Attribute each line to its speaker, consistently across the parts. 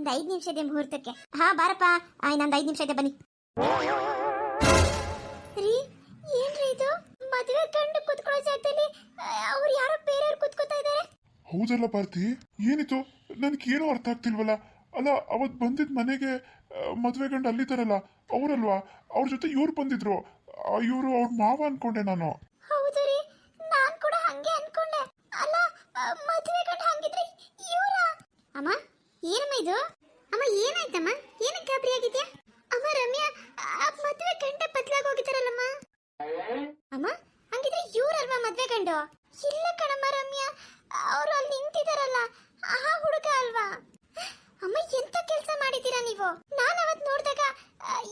Speaker 1: ಒಂದ್ ಐದು ನಿಮಿಷ ಇದೆ ಮುಹೂರ್ತಕ್ಕೆ. ಹಾ ಬಾರಪ್ಪ. ಆಯ್ ನಂದು ಐದು ನಿಮಿಷ ಇದೆ ಬನ್ನಿ. ರೀ ಏನ್ರಿ ಇದು? ಮದುವೆ ಕಂಡು ಕುತ್ಕೊಳ್ಳೋ ಜಾಗದಲ್ಲಿ ಅವ್ರು ಯಾರೋ ಬೇರೆಯವ್ರು ಕುತ್ಕೋತಾ ಇದ್ದಾರೆ?
Speaker 2: ಹೌದಲ್ಲ ಪಾರ್ಥಿ ಏನಿತ್ತು ಏನು ಅರ್ಥ ಆಗ್ತಿಲ್ವಲ್ಲ. ಅಲ್ಲ ಅವತ್ ಬಂದಿದ್ ಮನೆಗೆ ಮದುವೆ ಗಂಡು ಗಂಡ ಅಲ್ಲಿದ್ದಾರಲ್ಲ ಅವರಲ್ವಾ? ಅವ್ರ ಜೊತೆ ಇವ್ರು ಬಂದಿದ್ರು. ಇವರು ಅವ್ರ ಮಾವ ಅನ್ಕೊಂಡೆ ನಾನು.
Speaker 1: ಹೌದು ರೀ ನಾನ್ ಕೂಡ ಹಂಗೆ ಅನ್ಕೊಂಡೆ. ಅಲ್ಲ ಮದುವೆ ಕಂಡು ಹಂಗಿದ್ರೆ ಇವರ? ಅಮ್ಮ ಏನಮ್ಮ ಇದು? ಅಮ್ಮ, ಏನಾಯ್ತಮ್ಮ? ಏನಕ್ಕೆ ಗಾಬರಿ ಆಗಿದ್ಯಾ? ಅಮ್ಮ, ರಮ್ಯಾ, ಆ ಮದುವೆ ಗಂಡ ಬದಲಾಗಿ ಹೋಗಿದ್ದಾರಲ್ಲಮ್ಮ? ಅಮ್ಮ, ಹಂಗಿದ್ರೆ ಇವ್ರಲ್ವಾ ಮದ್ವೆ ಗಂಡು? ಇಲ್ಲ ಕಣಮ್ಮ, ರಮ್ಯಾ, ಅವ್ರು ಅಲ್ಲಿ ನಿಂತಿದಾರಲ್ಲ ಆ ಹುಡುಗ ಅಲ್ವಾ ಅಮ್ಮ ಎಂತ ಕೆಲಸ ಮಾಡಿದ್ದೀರಾ ನೀವು ನಾನು ಅವತ್ ನೋಡಿದಾಗ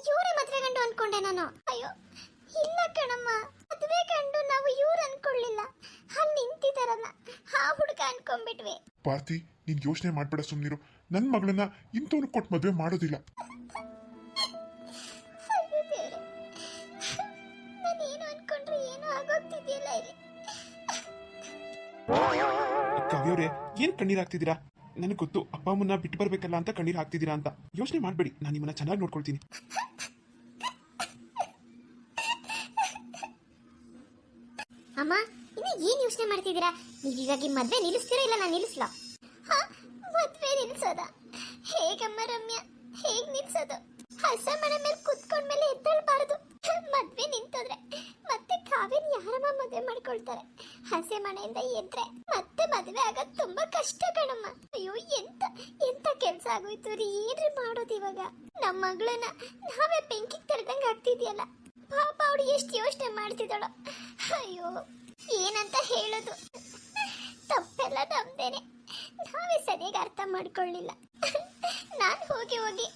Speaker 1: ಇವರೇ ಮದ್ವೆ ಗಂಡು ಅನ್ಕೊಂಡೆ ನಾನು ಅಯ್ಯೋ ಇಲ್ಲ ಕಣಮ್ಮ ಮದ್ವೆ ಗಂಡು ನಾವು ಇವ್ರು ಅನ್ಕೊಳ್ಳಿಲ್ಲ ಅಲ್ಲಿ ನಿಂತಿದಾರಲ್ಲ ಆ ಹುಡುಗ ಅನ್ಕೊಂಡ್ಬಿಟ್ವಿ
Speaker 2: ಪಾರ್ಥಿ ನೀನ್ ಯೋಚನೆ ಮಾಡ್ಬೇಡ ಸುಮ್ನಿರು. ನನ್ ಮಗಳನ್ನ ಇಂಥವ್ನು ಕೊಟ್ಟು ಮದುವೆ ಮಾಡೋದಿಲ್ಲ.
Speaker 1: ಏನೋ
Speaker 3: ಕಾವ್ಯವ್ರೆ ಕಣ್ಣೀರ್ ಹಾಕ್ತಿದ್ದೀರಾ? ನನಗೆ ಗೊತ್ತು ಅಪ್ಪ ಅಮ್ಮನ್ನ ಬಿಟ್ಟು ಬರ್ಬೇಕಲ್ಲ ಅಂತ ಕಣ್ಣೀರ್ ಹಾಕ್ತಿದ್ದೀರಾ ಅಂತ. ಯೋಚನೆ ಮಾಡ್ಬೇಡಿ ನಾನು ನಿಮ್ಮನ್ನ ಚೆನ್ನಾಗಿ ನೋಡ್ಕೊಳ್ತೀನಿ.
Speaker 1: ಅಮ್ಮ ಏನ್ ಯೋಚನೆ ಮಾಡ್ತಿದ್ದೀರಾ? ನೀವ್ ಇವಾಗ ಈ ಮದ್ವೆ ನಿಲ್ಲಿಸ್ತೀರಾ ಇಲ್ಲ ನಾನು ನಿಲ್ಲಿಸ್ಲ? ಮದ್ವೆ ನಿಲ್ಸೋದ. ಹೇಗಮ್ಮ ರಮ್ಯಾ? ಹೇಗ್ ನಿಲ್ಸೋದು? ಹಸ ಮನೆ ಮೇಲೆ ಕುತ್ಕೊಂಡ್ಮೇಲೆ ಎದ್ದೇಳ್ಬಾರ್ದು. ಮದ್ವೆ ನಿಂತೋದ್ರೆ ಮತ್ತೆ ಕಾವೇರಿ ಯಾರಮ್ಮ ಮದ್ವೆ ಮಾಡ್ಕೊಳ್ತಾರೆ? ಹಸೆ ಮನೆಯಿಂದ ಎದ್ರೆ ಮತ್ತೆ ಮದ್ವೆ ಆಗೋದ್ ತುಂಬಾ ಕಷ್ಟ ಕಣಮ್ಮ. ಅಯ್ಯೋ, ಎಂತ ಎಂತ ಕೆಲ್ಸ ಆಗೋಯ್ತು ರೀ? ಏನ್ರಿ ಮಾಡೋದು ಇವಾಗ? ನಮ್ಮ ಮಗಳನ್ನ ನಾವೇ ಬೆಂಕಿ ತರದಂಗ ಆಗ್ತಿದ್ಯಲ್ಲ ಪಾಪ ಅವಳು ಎಷ್ಟು ಯೋಚನೆ ಮಾಡ್ತಿದ್ದಾಳೋ. ಅಯ್ಯೋ, ಏನಂತ ಹೇಳೋದು? ತಪ್ಪೆಲ್ಲ ನಮ್ದೇನೆ ನಾವೇ ಸರಿಯಾಗಿ ಅರ್ಥ ಮಾಡ್ಕೊಳ್ಳಿಲ್ಲ. ನಾನು ಹೋಗಿ ಹೋಗಿ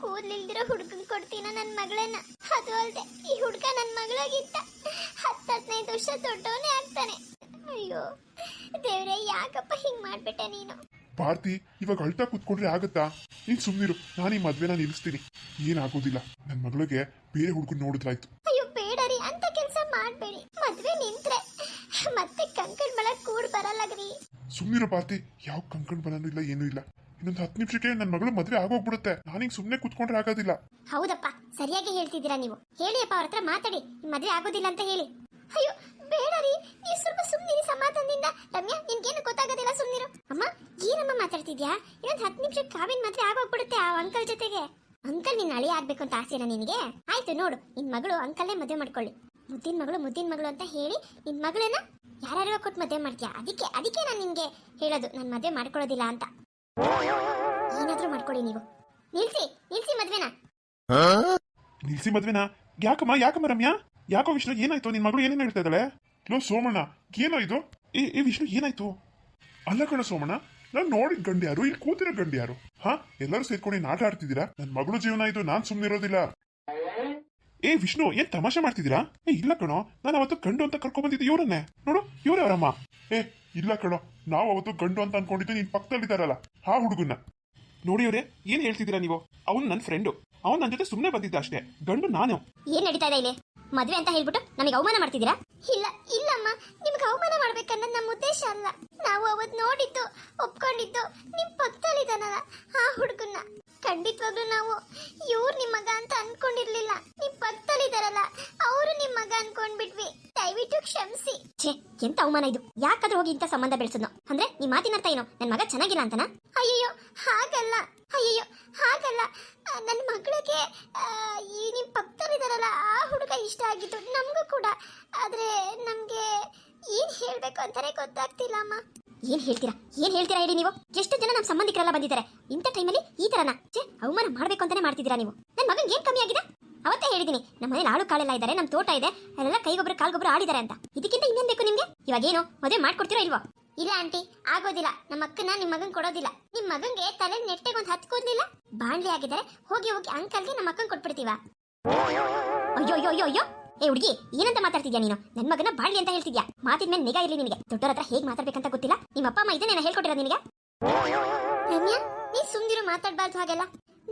Speaker 1: ಕೂದಲಿಲ್ದಿರೋ ಹುಡುಗನ್ ಕೊಡ್ತೀನ ನನ್ನ ಮಗಳನ್ನ? ಅದು ಅಲ್ದೆ, ಈ ಹುಡುಗ ನನ್ನ ಮಗಳಾಗಿತ್ತ ಹತ್ತು ಹದಿನೈದು ವರ್ಷ ದೊಡ್ಡವನೇ ಆಗ್ತಾನೆ. ಅಯ್ಯೋ, ದೇವ್ರೆ, ಯಾಕಪ್ಪ ಹಿಂಗ್ ಮಾಡ್ಬಿಟ್ಟೆ ನೀನು?
Speaker 2: ಭಾರತಿ ಇವಾಗ ಅಳ್ತಾ ಕೂತ್ಕೊಂಡ್ರೆ ಆಗತ್ತಾ? ನೀನ್ ಸುಮ್ನಿರು, ನಾನು ಈ ಮದ್ವೆನ ನಿಲ್ಲಿಸ್ತೀನಿ. ಏನಾಗೋದಿಲ್ಲ. ನನ್ನ ಮಗಳಿಗೆ ಬೇರೆ ಹುಡುಗನ್ ನೋಡಿದ್ರಾಯ್ತು. ಸುಮ್ನಿರು ಪಾರ್ತಿ. ಯಾವ ಕಂಕಣ್ ಬಲನೂ ಇಲ್ಲ, ಏನೂ ಇಲ್ಲ. ಇನ್ನೊಂದು ಹತ್ತು ನಿಮಿಷಕ್ಕೆ ನನ್ನ ಮಗಳು ಮದ್ವೆ ಆಗೋಗ್ಬಿಡುತ್ತೆ. ನಾನೀಗ ಸುಮ್ಮನೆ ಕುತ್ಕೊಂಡ್ರೆ ಆಗೋದಿಲ್ಲ.
Speaker 1: ಹೌದಪ್ಪ, ಸರಿಯಾಗಿ ಹೇಳ್ತಿದ್ದೀರಾ ನೀವು. ಹೇಳಿ ಅಪ್ಪ, ಅವ್ರ ಹತ್ರ ಮಾತಾಡಿ. ಮದ್ವೆ ಆಗೋದಿಲ್ಲ ಅಂತ ಹೇಳಿ. ಅಯ್ಯೋ, ಬೇಡ ರೀ. ನೀವು ಸ್ವಲ್ಪ ಸುಮ್ಮನಿರಿ ಸಮಾಧಾನದಿಂದ. ರಮ್ಯಾ, ನಿನ್ಗೇನು ಗೊತ್ತಾಗೋದಿಲ್ಲ ಸುಮ್ಮನಿರು ಅಮ್ಮ, ಏನಮ್ಮ ಮಾತಾಡ್ತಿದ್ಯಾ? ಇನ್ನೊಂದು ಹತ್ತು ನಿಮಿಷಕ್ಕೆ ಕಾವಿನ ಮದ್ವೆ ಆಗೋಗ್ಬಿಡುತ್ತೆ ಆ ಅಂಕಲ್ ಜೊತೆಗೆ. ಅಂಕಲ್ ನಿನ್ನ ಅಳಿ ಆಗ್ಬೇಕು ಅಂತ ಆಸೆನಾ ನಿನಗೆ? ಆಯ್ತು, ನೋಡು. ನಿನ್ ಮಗಳು ಅಂಕಲ್ನೇ ಮದುವೆ ಮಾಡ್ಕೊಳ್ಳಿ. ಮುದ್ದಿನ ಮಗಳು ಮುದ್ದಿನ ಮಗಳು ಅಂತ ಹೇಳಿ ನಿನ್ ಮಗಳನ್ನ ಯಾರ್ಯಾರೋ ಕೊಟ್ಟು ಮದುವೆ ಮಾಡ್ತೀಯಾ? ಅದಕ್ಕೆ ಅದಕ್ಕೆ ನಾನು ನಿಮಗೆ ಹೇಳೋದು ನಾನು ಮದುವೆ ಮಾಡ್ಕೊಳ್ಳೋದಿಲ್ಲ ಅಂತ. ಏನಾದರೂ ಮಾಡ್ಕೊಳ್ಳಿ ನೀವು. ನಿಲ್ಸಿ ನಿಲ್ಸಿ ಮದ್ವೆನ.
Speaker 3: ನಿಲ್ಸಿ ಮದ್ವೆನಾ? ಯಾಕಮ್ಮ ಯಾಕಮ್ಮ ರಮ್ಯಾ? ಯಾಕೋ ವಿಷ್ಣು ಏನಾಯ್ತು? ನಿನ್ ಮಗಳು ಏನೇನು ಹೇಳ್ತಾ ಇದ್ದಾಳೆ?
Speaker 2: ಲೋ ಸೋಮಣ್ಣ ಏನೋ ಇದು?
Speaker 3: ಏ ಏ ವಿಷ್ಣು ಏನಾಯ್ತು?
Speaker 2: ಅಲ್ಲ ಕಣ ಸೋಮಣ್ಣ ನಾನ್ ನೋಡಿದ ಗಂಡ್ಯಾರು ಇಲ್ಲಿ ಕೂತಿರೋ ಗಂಡು ಯಾರು ಹಾ? ಎಲ್ಲರೂ ಸೇರ್ಕೊಂಡು ನಾಟ ಆಟ ಆಡ್ತಿದ್ದೀರಾ? ನನ್ ಮಗಳು ಜೀವನ ಇದು ನಾನ್ ಸುಮ್ನಿರೋದಿಲ್ಲ.
Speaker 3: ಏ ವಿಷ್ಣು ಏನ್ ತಮಾಷೆ ಮಾಡ್ತಿದ್ದೀರಾ? ಏ ಇಲ್ಲ ಕಣೋ ನಾನು ಅವತ್ತು ಗಂಡು ಅಂತ ಕರ್ಕೊಂಡ್ ಬಂದಿದ್ದೆ ಇವ್ರನ್ನೇ. ನೋಡು ಇವ್ರೇ ಅವರಮ್ಮ.
Speaker 2: ಏ ಇಲ್ಲ ಕಣೋ ನಾವು ಅವತ್ತು ಗಂಡು ಅಂತ ಅನ್ಕೊಂಡಿದ್ದು ನಿನ್ ಪಕ್ಕದಲ್ಲಿದ್ದಾರಲ್ಲ ಆ ಹುಡುಗನ್ನ.
Speaker 3: ನೋಡಿ ಅವ್ರೆ ಏನ್ ಹೇಳ್ತಿದ್ದೀರಾ ನೀವು? ಅವ್ನು ನನ್ನ ಫ್ರೆಂಡು ಅವ್ನು ನನ್ನ ಜೊತೆ ಸುಮ್ಮನೆ ಬಂದಿದ್ದ ಅಷ್ಟೇ. ಗಂಡು ನಾನು.
Speaker 1: ಏನ್ ನಡೀತಾ ಇದೆ ಇಲ್ಲಿ? ಮದ್ವೆ ಅಂತ ಹೇಳ್ಬಿಟ್ಟು ನಮಗೆ ಅವಮಾನ ಮಾಡ್ತಿದ್ದೀರಾ? ಇಲ್ಲ ಇಲ್ಲಮ್ಮ. ನಿಮ್ಗೆ ಅವಮಾನ ಮಾಡ್ಬೇಕನ್ನೋದು ನಮ್ಮ ಉದ್ದೇಶ ಅಲ್ಲ. ನಾವು ಅವತ್ ನೋಡಿದ್ದು ಒಪ್ಕೊಂಡಿದ್ದು ನಿಮ್ ಪಕ್ಕದಲ್ಲಿದ್ದಾನಲ್ಲ ಆ ಹುಡುಗನ್ನ. ಖಂಡಿತವಾಗ್ಲೂ ನಾವು ಇವ್ರು ನಿಮ್ಮಗ ಅಂತ ಅನ್ಕೊಂಡಿರ್ಲಿಲ್ಲ. ನಿಮ್ ಅವರು ನಿಮ್ ಮಗ ಅನ್ಕೊಂಡ್ಬಿಟ್ವಿ. ದಯವಿಟ್ಟು ಕ್ಷಮಿಸಿ. ಛೇ ಎಂತ ಅವಮಾನ ಇದು? ಯಾಕಾದ್ರೂ ಹೋಗಿ ಇಂಥ ಸಂಬಂಧ ಬೆಳೆಸೋದು ಅಂದ್ರೆ ನಿಮ್ ಮಾತಿನ ಅರ್ಥ ಏನೋ? ನನ್ ಮಗ ಚೆನ್ನಾಗಿಲ್ಲ ಅಂತನಾ? ಅಯ್ಯಯ್ಯೋ ಹಾಗಲ್ಲ. ಅಯ್ಯಯ್ಯೋ ಹಾಗಲ್ಲ. ನನ್ನ ಮಗಳಿಗೆ ಈ ನಿಮ್ ಪಕ್ಕದಲ್ಲಿದ್ದಾರಲ್ಲ ಆ ಹುಡುಗ ಇಷ್ಟ ಆಗಿತ್ತು ನಮಗೂ ಕೂಡ. ಆದ್ರೆ ನಮ್ಗೆ ಏನ್ ಹೇಳ್ಬೇಕು ಅಂತಾನೆ ಗೊತ್ತಾಗ್ತಿಲ್ಲ ಅಮ್ಮ. ಏನ್ ಹೇಳ್ತೀರಾ? ಏನ್ ಹೇಳ್ತೀರಾ ಹೇಳಿ ನೀವು? ಎಷ್ಟು ಜನ ನಮ್ಮ ಸಂಬಂಧಿಕರೆಲ್ಲ ಬಂದಿದ್ದಾರೆ. ಇಂಥ ಟೈಮಲ್ಲಿ ಈ ತರನ? ಛೇ ಅವಮಾನ ಮಾಡ್ಬೇಕು ಅಂತಾನೆ ಮಾಡ್ತಿದ್ದೀರಾ ನೀವು? ನನ್ನ ಮಗನ್ ಏನ್ ಕಮ್ಮಿ ಆಗಿದೆ? ಅವತ್ತೇ ಹೇಳಿದೀನಿ ನಮ್ಮ ಮನೇಲಿ ಆಳು ಕಾಳೆಲ್ಲ ಇದ್ದಾರೆ ನಮ್ಮ ತೋಟ ಇದೆ ಅಲ್ಲೆಲ್ಲ ಕೈಗೊಬ್ರು ಕಾಲ್ಗೊಬ್ರು ಆಡಿದ್ದಾರೆ ಅಂತ. ಇದಕ್ಕಿಂತ ಇನ್ನೇನ್ ಬೇಕು ನಿಮ್ಗೆ? ಇವಾಗ ಏನು ಮದುವೆ ಮಾಡ್ಕೊಡ್ತೀರೋ ಇಲ್ವೋ? ಇಲ್ಲ ಆಂಟಿ ಆಗೋದಿಲ್ಲ. ನಮ್ಮ ಅಕ್ಕನ ನಿಮ್ ಮಗನ್ ಕೊಡೋದಿಲ್ಲ. ನಿಮ್ ಮಗನ್ಗೆ ತಲೆ ನೆಟ್ಟೆಗೆ ಒಂದ್ ಹತ್ ಕೂದಲಿಲ್ಲ? ಬಾಣ್ಲಿ ಆಗಿದ್ದಾರೆ ಹೋಗಿ ಹೋಗಿ ಅಂಕಲ್ಗೆ ನಮ್ಮ ಅಕ್ಕನ್ ಕೊಟ್ಬಿಡ್ತೀವ? ಅಯ್ಯೋ ಅಯ್ಯೋ ಅಯ್ಯೋ ಅಯ್ಯೋ! ಏ ಹುಡುಗಿ ಏನಂತ ಮಾತಾಡ್ತಿದ್ಯಾ ನೀನು? ನನ್ ಮಗನ ಬಾಳ್ಲಿ ಅಂತ ಹೇಳ್ತಿದ್ಯಾ? ಮಾತಿನ ಮೇಲೆ ನಿಗಾ ಇರ್ಲಿ ನಿನಗೆ. ದೊಡ್ಡರ ಹತ್ರ ಹೇಗ್ ಮಾತಾಡ್ಬೇಕಂತ ಗೊತ್ತಿಲ್ಲ? ನಿಮ್ಮ ಅಪ್ಪ ಅಮ್ಮ ಇದನ್ನೇನ ಹೇಳ್ಕೊಟ್ಟಿರೋ ನಿನಗೆ? ರಮ್ಯಾ ನೀ ಸುಮ್ದಿರು ಮಾತಾಡ್ಬಾರ್ದು ಹಾಗೆಲ್ಲ.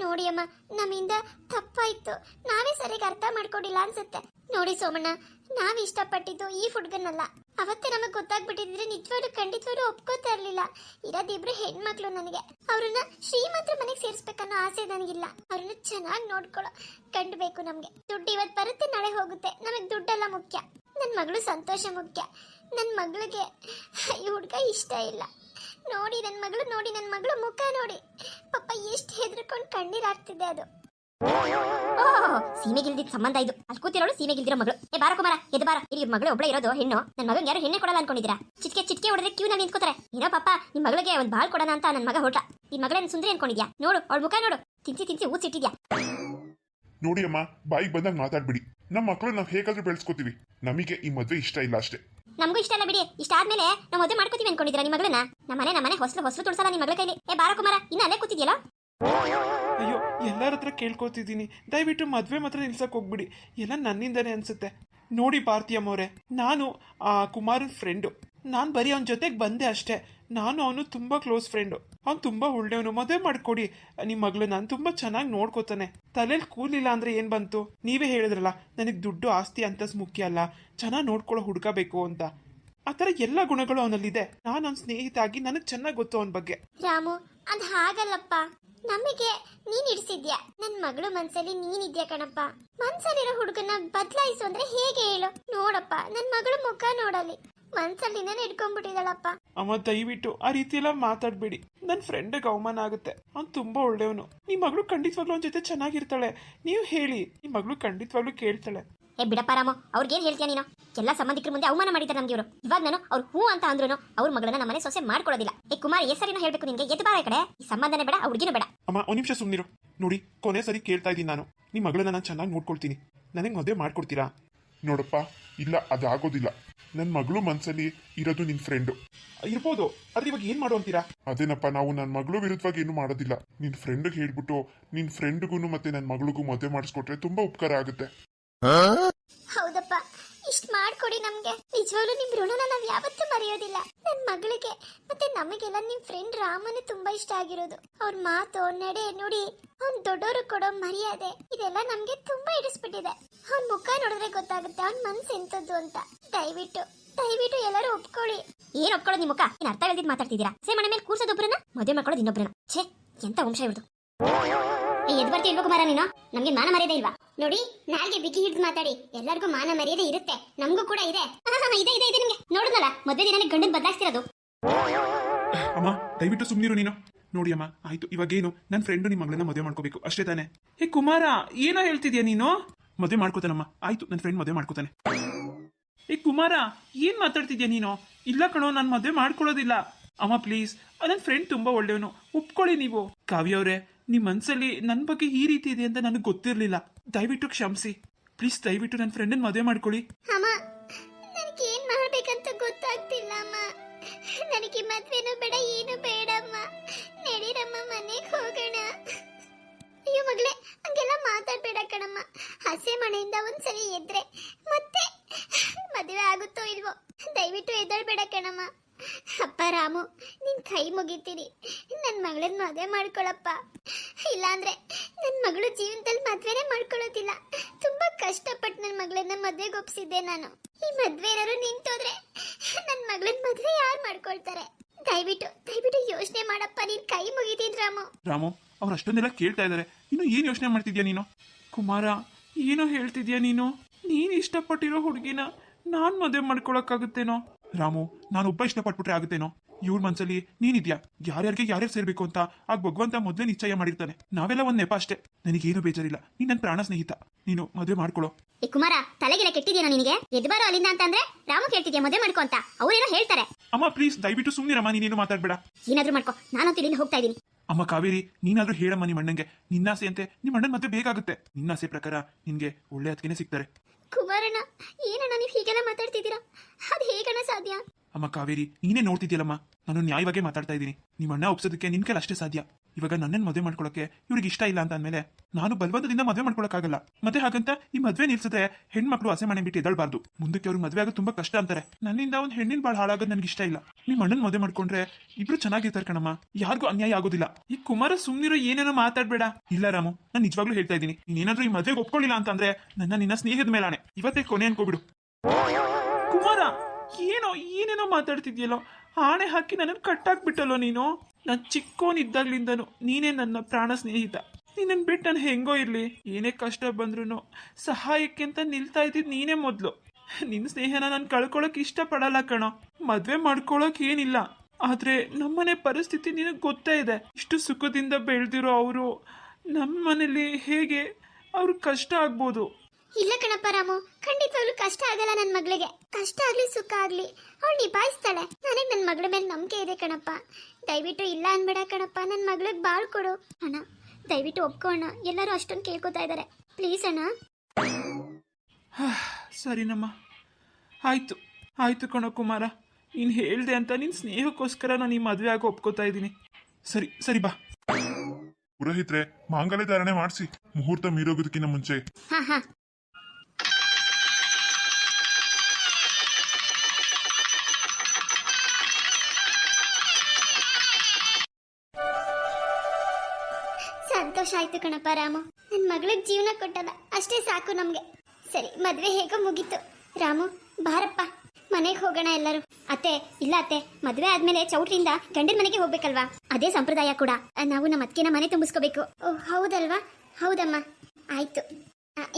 Speaker 1: ನೋಡಿ ಅಮ್ಮ, ನಮ್ಮಿಂದ ತಪ್ಪಾಯ್ತು. ನಾವೇ ಸರಿಯಾಗಿ ಅರ್ಥ ಮಾಡ್ಕೊಂಡಿಲ್ಲ ಅನ್ಸುತ್ತೆ. ನೋಡಿ ಸೋಮಣ್ಣ, ನಾವ್ ಇಷ್ಟಪಟ್ಟಿದ್ದು ಈ ಫುಡ್ಗನ್ನಲ್ಲ ಅವತ್ತೇ ನಮಗೆ ಗೊತ್ತಾಗ್ಬಿಟ್ಟಿದ್ರೆ ನಿಜವಾಗ್ಲೂ ಖಂಡಿತವಾಗ್ಲೂ ಒಪ್ಕೋತಾ ಇರ್ಲಿಲ್ಲ. ಇರೋದಿಬ್ರು ಹೆಣ್ಮಕ್ಳು ನನಗೆ. ಅವ್ರನ್ನ ಶ್ರೀಮಂತರ ಮನೆಗೆ ಸೇರಿಸ್ಬೇಕನ್ನೋ ಆಸೆ ನನಗಿಲ್ಲ ಅವ್ರನ್ನ ಚೆನ್ನಾಗಿ ನೋಡ್ಕೊಳ್ಳೋ ಕಂಡ್ಬೇಕು ನಮ್ಗೆ. ದುಡ್ಡು ಇವತ್ತು ಬರುತ್ತೆ, ನಾಳೆ ಹೋಗುತ್ತೆ. ನಮಗೆ ದುಡ್ಡೆಲ್ಲ ಮುಖ್ಯ. ನನ್ನ ಮಗಳು ಸಂತೋಷ ಮುಖ್ಯ. ನನ್ನ ಮಗಳಿಗೆ ಈ ಹುಡುಗ ಇಷ್ಟ ಇಲ್ಲ. ನೋಡಿ ನನ್ನ ಮಗಳು ನೋಡಿ ನನ್ನ ಮಗಳು ಮುಖ ನೋಡಿ. ಪಾಪ ಎಷ್ಟು ಹೆದರ್ಕೊಂಡು ಕಣ್ಣೀರಾಗ್ತಿದೆ ಅದು. ಸೀಮೆಗಿಲ್ದಿದ್ ಸಂಬಂಧ ಇದು. ಅಲ್ಲಿ ಕೂತಿರೋಳು ಸೀಮೆಗಿಲ್ದಿರೋ ಮಗಳು. ಏ ಬಾರ ಕುಮಾರ ಎದ್ ಬಾರ. ಇಲ್ಲಿ ಮಗಳು ಒಬ್ಳೆ ಇರೋದು ಹೆಣ್ಣು. ನನ್ನ ಮಗನ್ ಯಾರು ಹೆಣ್ಣೆ ಕೊಡಲ್ಲ ಅನ್ಕೊಂಡಿದ್ದೀರಾ? ಚಿಟ್ಕೆ ಚಿಟ್ಕೆ ಹೊಡೆದ್ರೆ ಕ್ಯೂ ನಲ್ಲಿ ನಿಂತ್ಕೋತಾರೆ. ಏನೋ ಪಾಪ ನಿಮ್ ಮಗಳಿಗೆ ಒಂದ್ ಬಾಳ್ ಕೊಡೋಣ ಅಂತ ನನ್ನ ಮಗ ಹೊರಟ ಈ ಮಗಳನ್ನ ಸುಂದ್ರಿ ಅನ್ಕೊಂಡಿದ್ಯಾ? ನೋಡು ಅವಳ ಮುಖ ನೋಡು. ತಿನ್ಸಿ ತಿನ್ಸಿ ಊದ್ಸಿಟ್ಟಿದ್ಯಾ
Speaker 2: ನೋಡಿ ಅಮ್ಮ ಬಾಯಿಗೆ ಬಂದಾಗ ಮಾತಾಡ್ಬಿಡಿ. ನಮ್ಮ ಮಕ್ಕಳು ನಾವು ಹೇಗಾದ್ರೂ ಬೆಳೆಸ್ಕೋತೀವಿ. ನಮಗೆ ಈ ಮದುವೆ ಇಷ್ಟ ಇಲ್ಲ ಅಷ್ಟೇ.
Speaker 1: ನಮಗೂ ಇಷ್ಟ ಅಲ್ಲ ಬಿಡಿ. ಇಷ್ಟ ಆದ್ಮೇಲೆ ನಾವು ಮದುವೆ ಮಾಡ್ಕೋತೀವಿ ಅನ್ಕೊಂಡಿದ್ರ ನಿಮ್ಮ ಮಗಳನ್ನ? ನಮ್ಮನೆ ನಮ್ಮನೆ ಹೊಸಲು ಹೊಸಲು ತುಳ್ಸಲ್ಲ ನಿಮ್ಮ ಮಗಳ ಕೈಲಿ. ಏ, ಬಾರ ಕುಮಾರ, ಇನ್ನ ಅಲ್ಲೇ ಕೂತಿದ್ಯಲ್ಲ?
Speaker 3: ಅಯ್ಯೋ, ಎಲ್ಲರ ಹತ್ರ ಕೇಳ್ಕೊತಿದ್ದೀನಿ. ದಯವಿಟ್ಟು ಮದ್ವೆ ಮಾತ್ರ ನಿಲ್ಸಕ್ಕೆ ಹೋಗ್ಬಿಡಿ. ಎಲ್ಲ ನನ್ನಿಂದನೇ ಅನ್ಸುತ್ತೆ. ನೋಡಿ ಭಾರತೀಯಮ್ಮವ್ರೆ, ನಾನು ಆ ಕುಮಾರನ್ ಫ್ರೆಂಡು ನಾನು ಬರೀ ಅವನ ಜೊತೆಗೆ ಬಂದೆ ಅಷ್ಟೇ. ನಾನು ಅವನು ತುಂಬ ಕ್ಲೋಸ್ ಫ್ರೆಂಡು ಅವ್ನು ತುಂಬ ಒಳ್ಳೆಯವನು. ಮದುವೆ ಮಾಡ್ಕೊಡಿ. ನಿಮ್ಮ ಮಗಳು ನಾನು ತುಂಬ ಚೆನ್ನಾಗಿ ನೋಡ್ಕೋತಾನೆ. ತಲೆಯಲ್ಲಿ ಕೂಲಿಲ್ಲ ಅಂದರೆ ಏನು ಬಂತು? ನೀವೇ ಹೇಳಿದ್ರಲ್ಲ, ನನಗೆ ದುಡ್ಡು ಆಸ್ತಿ ಅಂತಸ್ ಮುಖ್ಯ ಅಲ್ಲ. ಚೆನ್ನಾಗಿ ನೋಡ್ಕೊಳ್ಳೋ ಹುಡ್ಕಬೇಕು ಬೇಕು ಅಂತ. ಆ ಥರ ಎಲ್ಲ ಗುಣಗಳು ಅವನಲ್ಲಿದೆ. ನಾನು ಅವನ ಸ್ನೇಹಿತ ಆಗಿ ನನಗೆ ಚೆನ್ನಾಗಿ ಗೊತ್ತು ಅವನ ಬಗ್ಗೆ.
Speaker 1: ರಾಮು ಅದ್ ಹಾಗಲ್ಲಪ್ಪ. ನಮಗೆ ನೀನ್ ಇಡ್ಸಿದ್ಯಾ? ನನ್ ಮಗಳು ಮನ್ಸಲ್ಲಿ ನೀನಿದ್ಯಾ ಕಣಪ್ಪ. ಮನ್ಸಲ್ಲಿರೋ ಹುಡುಗನ ಬದಲಾಯಿಸು ಅಂದ್ರೆ ಹೇಗೆ ಹೇಳು? ನೋಡಪ್ಪ, ನನ್ ಮಗಳು ಮುಖ ನೋಡಲಿ ಮನ್ಸಲ್ಲಿ ನಾನು ಇಟ್ಕೊಂಡ್ಬಿಟ್ಟಿದಳಪ್ಪ
Speaker 3: ಅಮ್ಮ, ದಯವಿಟ್ಟು ಆ ರೀತಿ ಎಲ್ಲ ಮಾತಾಡ್ಬೇಡಿ. ನನ್ನ ಫ್ರೆಂಡಿಗೆ ಅವಮಾನ ಆಗುತ್ತೆ. ಅವ್ನು ತುಂಬಾ ಒಳ್ಳೆಯವನು. ನಿಮ್ಮ ಮಗಳು ಖಂಡಿತವಾಗ್ಲೂ ಅವನ ಜೊತೆ ಚೆನ್ನಾಗಿರ್ತಾಳೆ. ನೀವು ಹೇಳಿ ನಿಮ್ಮ ಮಗಳು ಖಂಡಿತವಾಗ್ಲೂ ಕೇಳ್ತಾಳೆ.
Speaker 1: ಏ, ಬಿಡಪ್ಪ ರಾಮು ಏನು ಹೇಳ್ತೀಯ ನೀನು? ಎಲ್ಲ ಸಂಬಂಧಿಕರ ಮುಂದೆ ಅವಮಾನ ಮಾಡಿದ್ದಾರೆ ನಮ್ಗೆ ಇವರು. ಇವಾಗ ನಾನು ಅವ್ರು ಹೂ ಅಂತ ಅಂದ್ರು ಅವ್ರ ಮಗಳನ್ನ ನಮ್ಮನೆ ಸೊಸೆ ಮಾಡ್ಕೊಳ್ಳೋದಿಲ್ಲ ಏ, ಕುಮಾರ್ ಹೆಸರಿನ ಹೇಳ್ಬೇಕು ನಿನ್ಗೆ. ಎದ್ದು ಬಾರ ಈ ಕಡೆ. ಈ ಸಂಬಂಧನೇ ಬೇಡ ಹುಡುಗಿನೂ ಬೇಡ.
Speaker 3: ಅಮ್ಮ, ಒಂದು ನಿಮಿಷ ಸುಮ್ಮನಿರು ನೋಡಿ, ಕೊನೆ ಸರಿ ಕೇಳ್ತಾ ಇದ್ದೀನಿ ನಾನು. ನಿಮ್ಮ ಮಗಳನ್ನ ನಾನು ಚೆನ್ನಾಗಿ ನೋಡ್ಕೊಳ್ತೀನಿ. ನನಗೆ ಮದುವೆ ಮಾಡ್ಕೊಡ್ತೀರಾ?
Speaker 2: ನೋಡಪ್ಪ, ಇಲ್ಲ ಅದಾಗೋದಿಲ್ಲ ನನ್ನ ಮಗಳು ಮನಸ್ಸಲ್ಲಿ ಇರೋದು ನಿನ್ನ ಫ್ರೆಂಡು
Speaker 3: ಇರ್ಬೋದು, ಆದ್ರೆ ಇವಾಗ ಏನು ಮಾಡು ಅಂತೀರಾ?
Speaker 2: ಅದೇನಪ್ಪ, ನಾವು ನನ್ನ ಮಗಳು ವಿರುದ್ಧವಾಗಿ ಏನು ಮಾಡೋದಿಲ್ಲ. ನಿನ್ನ ಫ್ರೆಂಡ್ಗೆ ಹೇಳ್ಬಿಟ್ಟು ನಿನ್ನ ಫ್ರೆಂಡ್ಗೂ ಮತ್ತೆ ನನ್ನ ಮಗಳಿಗೂ ಮದುವೆ ಮಾಡಿಸ್ಕೊಟ್ರೆ ತುಂಬಾ ಉಪಕಾರ ಆಗುತ್ತೆ.
Speaker 1: ಹೌದಪ್ಪ ಇಷ್ಟ ಮಾಡ್ಕೊಡಿ ನಮ್ಗೆ. ನಿಜವಾಗ್ಲೂ ನಿಮ್ ಋಣನ ನಾವ್ ಯಾವತ್ತೂ ಮರೆಯೋದಿಲ್ಲ. ನನ್ ಮಗಳಿಗೆ ಮತ್ತೆ ನಮಗೆಲ್ಲ ನಿಮ್ ಫ್ರೆಂಡ್ ರಾಮನ್ ತುಂಬಾ ಇಷ್ಟ ಆಗಿರೋದು. ಅವ್ರ ಮಾತು ನಡೆ ನುಡಿ ಅವ್ನ್ ದೊಡ್ಡವರು ಕೊಡೋ ಮರ್ಯಾದೆ ಇದೆಲ್ಲ ನಮ್ಗೆ ತುಂಬಾ ಇಡಿಸ್ಬಿಟ್ಟಿದೆ. ಅವ್ನ್ ಮುಖ ನೋಡಿದ್ರೆ ಗೊತ್ತಾಗುತ್ತೆ ಅವ್ನ್ ಮನ್ಸ್ ಎಂತದ್ದು ಅಂತ. ದಯವಿಟ್ಟು ದಯವಿಟ್ಟು ಎಲ್ಲರೂ ಒಪ್ಕೊಳ್ಳಿ. ಏನ್ ಒಪ್ಕೊಳ್ಳೋದು ನಿಮ್ ಮುಖ? ಏನ್ ಅರ್ಥ ಹೇಳ್ದಿದ್ ಮಾತಾಡ್ತಿದ್ದೀರಾ? ಸೇ ಮನೆ ಮೇಲೆ ಕೂರ್ಸೋದೊಬ್ಬರನ್ನ ಮದುವೆ ಮಾಡ್ಕೊಳ್ಳೋದು ಇನ್ನೊಬ್ಬರನ್ನ ಛೇ ಎಂತ ವಂಶ ಇವ್ರದು. ಎದ್ ಬರ್ತೀವಿ ಇಲ್ವಾ ಕುಮಾರ ನೀನು? ನಮ್ಗೆ ಮಾನ ಮರ್ಯಾದೆ ಇಲ್ವಾ? ನೋಡಿ ನಾಲ್ಗೆ ಬಿಗಿ ಹಿಡಿದು ಮಾತಾಡಿ. ಎಲ್ಲರಿಗೂ ಮಾನ ಮರ್ಯಾದೆ ಇರುತ್ತೆ. ನಮಗೂ ಕೂಡ ಇದೆ. ಇದೆ ಇದೆ ಇದೆ ನಿಮ್ಗೆ. ನೋಡಿದ್ನಲ್ಲ ಮದ್ವೆ ದಿನ ಗಂಡನ್ ಬದಲಾಯಿಸ್ತಿರೋದು.
Speaker 3: ಅಮ್ಮ ದಯವಿಟ್ಟು ಸುಮ್ನಿರು ನೀನು. ನೋಡಿ ಅಮ್ಮ ಆಯ್ತು ಇವಾಗೇನು? ನನ್ನ ಫ್ರೆಂಡು ನಿಮ್ಮ ಮಗಳನ್ನ ಮದುವೆ ಮಾಡ್ಕೋಬೇಕು. ಅಷ್ಟೇ ತಾನೆ. ಹೇ ಕುಮಾರ ಏನೋ ಹೇಳ್ತಿದ್ಯಾ ನೀನು? ಮದುವೆ ಮಾಡ್ಕೋತಾನಮ್ಮ. ಆಯ್ತು ನನ್ನ ಫ್ರೆಂಡ್ ಮದುವೆ ಮಾಡ್ಕೋತಾನೆ. ಏ ಕುಮಾರ ಏನ್ ಮಾತಾಡ್ತಿದ್ಯಾ ನೀನು? ಇಲ್ಲ ಕಣೋ ನಾನು ಮದುವೆ ಮಾಡ್ಕೊಳ್ಳೋದಿಲ್ಲ. ಅಮ್ಮ ಪ್ಲೀಸ್ ನನ್ನ ಫ್ರೆಂಡ್ ತುಂಬಾ ಒಳ್ಳೆಯವನು. ಒಪ್ಕೊಳ್ಳಿ ನೀವು. ಕಾವ್ಯ ಅವರೇ ನಿಮ್ಮ ಮನ್ಸಲ್ಲಿ ನನ್ನ ಬಗ್ಗೆ ಈ ರೀತಿ ಇದೆ ಅಂತ ನನಗೆ ಗೊತ್ತಿರಲಿಲ್ಲ. ದಯವಿಟ್ಟು ಕ್ಷಮಿಸಿ. ಪ್ಲೀಸ್ ದಯವಿಟ್ಟು ನನ್ನ ಫ್ರೆಂಡನ್ನ ಮದುವೆ ಮಾಡ್ಕೊಳ್ಳಿ.
Speaker 1: ಅಮ್ಮ ನನಗೆ ಏನ್ ಮಾಡ್ಬೇಕಂತ ಗೊತ್ತಾಗ್ತಿಲ್ಲ, ಅಮ್ಮ. ನನಗೆ ಮದ್ವೆನೂ ಬೇಡ, ಏನು ಬೇಡಮ್ಮ ನಡೀರಮ್ಮ, ಮನೆಗೆ ಹೋಗೋಣ. ಅಯ್ಯೋ ಮಗಳೇ, ಹಂಗೆಲ್ಲ ಮಾತಾಡ್ಬೇಡ ಕಣಮ್ಮ. ಹಸೆ ಮನೆಯಿಂದ ಒಂದ್ಸರಿ ಎದ್ರೆ ಮತ್ತೆ ಮದುವೆ ಆಗುತ್ತೋ ಇಲ್ವೋ? ದಯವಿಟ್ಟು ಎದ್ದೇಳ್ಬೇಡ ಕಣಮ್ಮ. ಅಪ್ಪ ರಾಮು, ನಿನ್ ಕೈ ಮುಗಿತೀನಿ. ನನ್ನ ಮಗಳನ್ನ ಮದುವೆ ಮಾಡ್ಕೊಳಪ್ಪ. ಇಲ್ಲಾಂದ್ರೆ ನನ್ನ ಮಗಳು ಜೀವನದಲ್ಲಿ ಮದ್ವೆನೇ ಮಾಡ್ಕೊಳ್ಳೋದಿಲ್ಲ. ತುಂಬಾ ಕಷ್ಟಪಟ್ಟು ನನ್ನ ಮಗಳನ್ನ ಮದ್ವೆಗೆ ಒಪ್ಸಿದ್ದೆ ನಾನು. ಈ ಮದ್ವೆ ಏನಾದ್ರು ನಿಂತೋದ್ರೆ ನನ್ನ ಮಗಳನ್ನ ಮದ್ವೆ ಯಾರು ಮಾಡ್ಕೊಳ್ತಾರೆ? ದಯವಿಟ್ಟು ದಯವಿಟ್ಟು ಯೋಚನೆ ಮಾಡಪ್ಪ, ನೀನ್ ಕೈ ಮುಗಿತೀನಿ ರಾಮು.
Speaker 3: ರಾಮು, ಅವ್ರು ಅಷ್ಟೊಂದೆಲ್ಲ ಕೇಳ್ತಾ ಇದ್ದಾರೆ ಇನ್ನು ಏನು ಯೋಚನೆ ಮಾಡ್ತಿದ್ಯಾ ನೀನು? ಕುಮಾರ, ಏನೋ ಹೇಳ್ತಿದ್ಯಾ ನೀನು? ನೀನು ಇಷ್ಟಪಟ್ಟಿರೋ ಹುಡುಗಿನ ನಾನು ಮದುವೆ ಮಾಡ್ಕೊಳಕ್ಕಾಗುತ್ತೇನೋ? ರಾಮು ನಾನು ಒಬ್ಬ ಇಷ್ಟಪಟ್ಬಿಟ್ರೆ ಆಗುತ್ತೇನೋ? ಇವ್ರ ಮನ್ಸಲ್ಲಿ ನೀನಿದ್ಯಾ? ಯಾರ್ಯಾರಿಗೆ ಯಾರ್ಯಾರು ಸೇರ್ಬೇಕು ಅಂತ ಆ ಭಗವಂತ ಮೊದಲೇ ನಿಶ್ಚಯ ಮಾಡಿರ್ತಾನೆ. ನಾವೆಲ್ಲ ಒಂದ್ ನೆಪ ಅಷ್ಟೇ. ನನಗೇನು ಬೇಜಾರಿಲ್ಲ. ನೀನ್ ನನ್ನ ಪ್ರಾಣ ಸ್ನೇಹಿತ. ನೀನು ಮದುವೆ ಮಾಡ್ಕೊಳ್ಳೋ
Speaker 1: ಏ ಕುಮಾರ ತಲೆಗೆಲ್ಲ ಕೆಟ್ಟಿದ್ಯಾ ನಿನಗೆ? ಎದ್ದು ಬಾರೋ ಅಲ್ಲಿಂದ ಅಂತಂದ್ರೆ ರಾಮು ಕೇಳ್ತಿದ್ಯಾ ಮದುವೆ ಮಾಡ್ಕೊ ಅಂತ? ಅವ್ರೇನೋ ಹೇಳ್ತಾರೆ.
Speaker 3: ಅಮ್ಮ ಪ್ಲೀಸ್ ದಯವಿಟ್ಟು ಸುಮ್ಮನಿರಮ್ಮ ನೀನೇನು ಮಾತಾಡ್ಬೇಡ.
Speaker 1: ಏನಾದ್ರೂ ಮಾಡ್ಕೊ. ನಾನಂತೂ ಇಲ್ಲಿಂದ ಹೋಗ್ತಾ ಇದ್ದೀನಿ.
Speaker 3: ಅಮ್ಮ ಕಾವೇರಿ ನೀನಾದ್ರೂ ಹೇಳಮ್ಮ ನಿಮ್ಮ ಅಣ್ಣಂಗೆ ನಿನ್ನಾಸೆ ಅಂತೆ ನಿಮ್ಮ ಅಣ್ಣನ ಮತ್ತೆ ಬೇಕಾಗುತ್ತೆ. ನಿನ್ನಾಸೆ ಪ್ರಕಾರ ನಿನ್ಗೆ ಒಳ್ಳೆ ಹತ್ತಿಗೆನೆ ಸಿಗ್ತಾರೆ.
Speaker 1: ಕುಮಾರಣ್ಣ, ಏನಣ್ಣ ನೀವು ಹೀಗೆಲ್ಲ ಮಾತಾಡ್ತಿದ್ದೀರಾ? ಅದು ಹೇಗಣ್ಣ ಸಾಧ್ಯ?
Speaker 3: ಅಮ್ಮ ಕಾವೇರಿ, ನೀನೇ ನೋಡ್ತಿದ್ಯಲ್ಲಮ್ಮ? ನಾನು ನ್ಯಾಯವಾಗೇ ಮಾತಾಡ್ತಾ ಇದ್ದೀನಿ. ನಿಮ್ಮ ಅಣ್ಣ ಒಪ್ಸೋದಕ್ಕೆ ನಿನ್ ಕೈಲಿ ಅಷ್ಟೇ ಸಾಧ್ಯ. ಇವಾಗ ನನ್ನನ್ನು ಮದುವೆ ಮಾಡ್ಕೊಳಕ್ಕೆ ಇವ್ರಿಗೆ ಇಷ್ಟ ಇಲ್ಲ ಅಂತ ಅಂದ್ಮೇಲೆ ನಾನು ಬಲವಂತದಿಂದ ಮದುವೆ ಮಾಡ್ಕೊಳಕ್ಕಾಗಲ್ಲ. ಮತ್ತೆ ಹಾಗಂತ ಈ ಮದುವೆ ನಿಲ್ಸದೆ ಹೆಣ್ಮಕ್ಳು ಅಸೆ ಮನೆ ಬಿಟ್ಟು ಎದಳ್ಬಾರ್ದು ಮುಂದಕ್ಕೆ ಅವ್ರಿಗೆ ಮದುವೆ ಆಗೋದು ತುಂಬಾ ಕಷ್ಟ ಅಂತಾರೆ. ನನ್ನಿಂದ ಒಂದು ಹೆಣ್ಣಿನ ಬಾಳ ಹಾಳಾಗೋದು ನನಗೆ ಇಷ್ಟ ಇಲ್ಲ. ನಿಮ್ಮ ಅಣ್ಣನ ಮದುವೆ ಮಾಡ್ಕೊಂಡ್ರೆ ಇಬ್ರು ಚೆನ್ನಾಗಿರ್ತಾರೆ ಕಣಮ್ಮ. ಯಾರಿಗೂ ಅನ್ಯಾಯ ಆಗೋದಿಲ್ಲ. ಈ ಕುಮಾರ ಸುಮ್ನಿರೋ ಏನೇನೋ ಮಾತಾಡ್ಬೇಡ. ಇಲ್ಲ ರಾಮು, ನಾನು ನಿಜವಾಗ್ಲೂ ಹೇಳ್ತಾ ಇದ್ದೀನಿ. ನೀನೇನಾದ್ರೂ ಈ ಮದುವೆಗೆ ಒಪ್ಕೊಳ್ಳಿಲ್ಲ ಅಂತಂದ್ರೆ ನನ್ನ ನಿನ್ನ ಸ್ನೇಹದ ಮೇಲಾನೆ ಇವತ್ತೇ ಕೊನೆ ಅನ್ಕೋಬಿಡು ಕುಮಾರ, ಏನೋ, ಏನೇನೋ ಮಾತಾಡ್ತಿದ್ಯಲ್ಲೋ. ಆಣೆ ಹಾಕಿ ನನ್ನನ್ನು ಕಟ್ಟಾಕ್ಬಿಟ್ಟಲ್ಲೋ ನೀನು? ನಾನು ಚಿಕ್ಕೋನಿದ್ದಾಗ್ಲಿಂದನು ನೀನೇ ನನ್ನ ಪ್ರಾಣ ಸ್ನೇಹಿತ. ನಿನ್ನನ್ನು ಬಿಟ್ಟು ನಾನು ಹೆಂಗೋ ಇರಲಿ. ಏನೇ ಕಷ್ಟ ಬಂದ್ರೂ ಸಹಾಯಕ್ಕೆ ಅಂತ ನಿಲ್ತಾ ಇದ್ದಿದ್ದು ನೀನೇ ಮೊದಲು. ನಿನ್ನ ಸ್ನೇಹನ ನಾನು ಕಳ್ಕೊಳ್ಳೋಕೆ ಇಷ್ಟಪಡಲ್ಲ ಕಣೋ. ಮದುವೆ ಮಾಡ್ಕೊಳ್ಳೋಕೆ ಏನಿಲ್ಲ. ಆದರೆ ನಮ್ಮನೆ ಪರಿಸ್ಥಿತಿ ನಿನಗೆ ಗೊತ್ತೇ ಇದೆ. ಇಷ್ಟು ಸುಖದಿಂದ ಬೆಳೆದಿರೋ ಅವರು ನಮ್ಮ ಮನೇಲಿ ಹೇಗೆ ಅವ್ರಿಗೆ ಕಷ್ಟ ಆಗ್ಬೋದು.
Speaker 1: ಇಲ್ಲ ಕಣಪ್ಪ ರಾಮು ಖಂಡಿತವಾಗ್ಲೂ ಕಷ್ಟ ಆಗಲ್ಲ ನನ್ನ ಮಗಳಿಗೆ. ಕಷ್ಟ ಆಗ್ಲಿ ಸುಖ ಆಗ್ಲಿ. ಅವಳು ನಿಭಾಯಿಸ್ತಾಳೆ. ನನಗೆ ನನ್ನ ಮಗಳ ಮೇಲೆ ನಂಬಿಕೆ ಇದೆ ಕಣಪ್ಪ. ದಯವಿಟ್ಟು ಇಲ್ಲ ಅನ್ಬೇಡ ಕಣಪ್ಪ ನನ್ನ ಮಗಳಿಗೆ ಬಾಳ್ ಕೊಡು. ಅಣ್ಣ ದಯವಿಟ್ಟು ಒಪ್ಕೋಣ ಅಣ್ಣ. ಎಲ್ಲರೂ ಅಷ್ಟೊಂದು ಕೇಳ್ಕೊತಾ ಇದ್ದಾರೆ ಪ್ಲೀಸ್ ಅಣ್ಣ.
Speaker 3: ಸರಿನಮ್ಮ ಆಯ್ತು. ಆಯ್ತು ಕಣೋ ಕುಮಾರ. ನೀನು ಹೇಳ್ದೆ ಅಂತ ನಿನ್ನ ಸ್ನೇಹಕ್ಕೋಸ್ಕರ ನಾನು ಈ ಮದುವೆ ಆಗಿ ಒಪ್ಕೋತಾ ಇದ್ದೀನಿ. ಸರಿ ಸರಿ ಬಾ.
Speaker 2: ಪುರೋಹಿತ್ರೆ ಮಾಂಗಲ್ಯ ಧಾರಣೆ ಮಾಡಿಸಿ. ಮುಹೂರ್ತ ಮೀರೋಗೋದಕ್ಕಿಂತ ಮುಂಚೆ.
Speaker 1: ಹಾ ಹಾ. ಸಂತೋಷ ಆಯ್ತು ಕಣಪ್ಪ ರಾಮು. ನನ್ನ ಮಗಳಿಗೆ ಜೀವನ ಕೊಟ್ಟಲ್ಲ ಅಷ್ಟೇ ಸಾಕು ನಮ್ಗೆ. ಸರಿ, ಮದ್ವೆ ಹೇಗೋ ಮುಗೀತು. ರಾಮು, ಬಾರಪ್ಪ. ಮನೆಗೆ ಹೋಗೋಣ ಎಲ್ಲರೂ. ಅತ್ತೆ, ಇಲ್ಲ ಅತ್ತೆ, ಮದ್ವೆ ಆದ್ಮೇಲೆ ಚೌಟ್ರಿಂದ ಗಂಡನ ಮನೆಗೆ ಹೋಗ್ಬೇಕಲ್ವಾ? ಅದೇ ಸಂಪ್ರದಾಯ ಕೂಡ. ನಾವು ನಮ್ಮ ಅತ್ತೆನ ಮನೆ ತುಂಬಿಸ್ಕೋಬೇಕು. ಓ, ಹೌದಲ್ವಾ? ಹೌದಮ್ಮ. ಆಯ್ತು.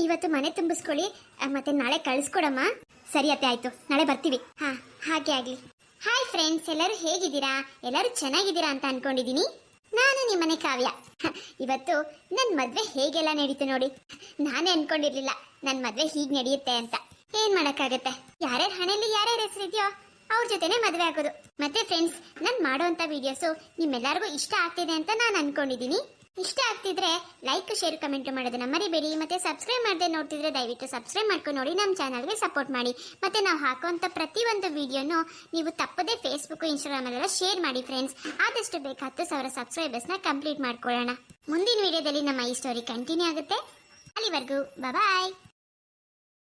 Speaker 1: ಇವತ್ತು ಮನೆ ತುಂಬಿಸ್ಕೊಳ್ಳಿ. ಮತ್ತೆ ನಾಳೆ ಕಳಿಸ್ಕೊಡಮ್ಮ. ಸರಿ ಅತ್ತೆ, ಆಯ್ತು. ನಾಳೆ ಬರ್ತೀವಿ. ಹಾ, ಹಾಗೆ ಆಗ್ಲಿ. ಹಾಯ್ ಫ್ರೆಂಡ್ಸ್, ಎಲ್ಲರೂ ಹೇಗಿದ್ದೀರಾ? ಎಲ್ಲರೂ ಚೆನ್ನಾಗಿದ್ದೀರಾ ಅಂತ ಅನ್ಕೊಂಡಿದೀನಿ ನಾನು ನಿಮ್ಮನೆ ಕಾವ್ಯ. ಇವತ್ತು ನನ್ನ ಮದುವೆ ಹೇಗೆಲ್ಲ ನಡೀತು ನೋಡಿ. ನಾನೇ ಅನ್ಕೊಂಡಿರ್ಲಿಲ್ಲ ನನ್ನ ಮದುವೆ ಹೀಗೆ ನಡೆಯುತ್ತೆ ಅಂತ. ಏನ್ ಮಾಡಕ್ಕಾಗತ್ತೆ? ಯಾರ್ಯಾರ ಹಣೆಯಲ್ಲಿ ಯಾರ್ಯಾರ ಹೆಸರಿದೆಯೋ ಅವ್ರ ಜೊತೆನೆ ಮದುವೆ ಆಗೋದು. ಮತ್ತೆ ಫ್ರೆಂಡ್ಸ್ ನಾನು ಮಾಡುವಂತ ವಿಡಿಯೋಸು ನಿಮ್ಮೆಲ್ಲರಿಗೂ ಇಷ್ಟ ಆಗ್ತಿದೆ ಅಂತ ನಾನು ಅನ್ಕೊಂಡಿದ್ದೀನಿ. ಇಷ್ಟ ಆಗ್ತಿದ್ರೆ ಲೈಕ್ ಶೇರ್ ಕಮೆಂಟ್ ಮಾಡೋದನ್ನ ಮರಿಬೇಡಿ. ಮತ್ತೆ ಸಬ್ಸ್ಕ್ರೈಬ್ ಮಾಡದೆ ನೋಡ್ತಿದ್ರೆ ದಯವಿಟ್ಟು ಸಬ್ಸ್ಕ್ರೈಬ್ ಮಾಡ್ಕೊಂಡು ನೋಡಿ ನಮ್ಮ ಚಾನಲ್ಗೆ ಸಪೋರ್ಟ್ ಮಾಡಿ. ಮತ್ತೆ ನಾವು ಹಾಕುವಂಥ ಪ್ರತಿಯೊಂದು ವಿಡಿಯೋನು ನೀವು ತಪ್ಪದೇ ಫೇಸ್ಬುಕ್ ಇನ್ಸ್ಟಾಗ್ರಾಮಲ್ಲೆಲ್ಲ ಶೇರ್ ಮಾಡಿ ಫ್ರೆಂಡ್ಸ್ ಆದಷ್ಟು ಬೇಕು ಹತ್ತು ಸಾವಿರ ಸಬ್ಸ್ಕ್ರೈಬರ್ಸ್ನ ಕಂಪ್ಲೀಟ್ ಮಾಡ್ಕೊಳ್ಳೋಣ. ಮುಂದಿನ ವಿಡಿಯೋದಲ್ಲಿ ನಮ್ಮ ಈ ಸ್ಟೋರಿ ಕಂಟಿನ್ಯೂ ಆಗುತ್ತೆ. ಅಲ್ಲಿವರೆಗೂ ಬಾಯ್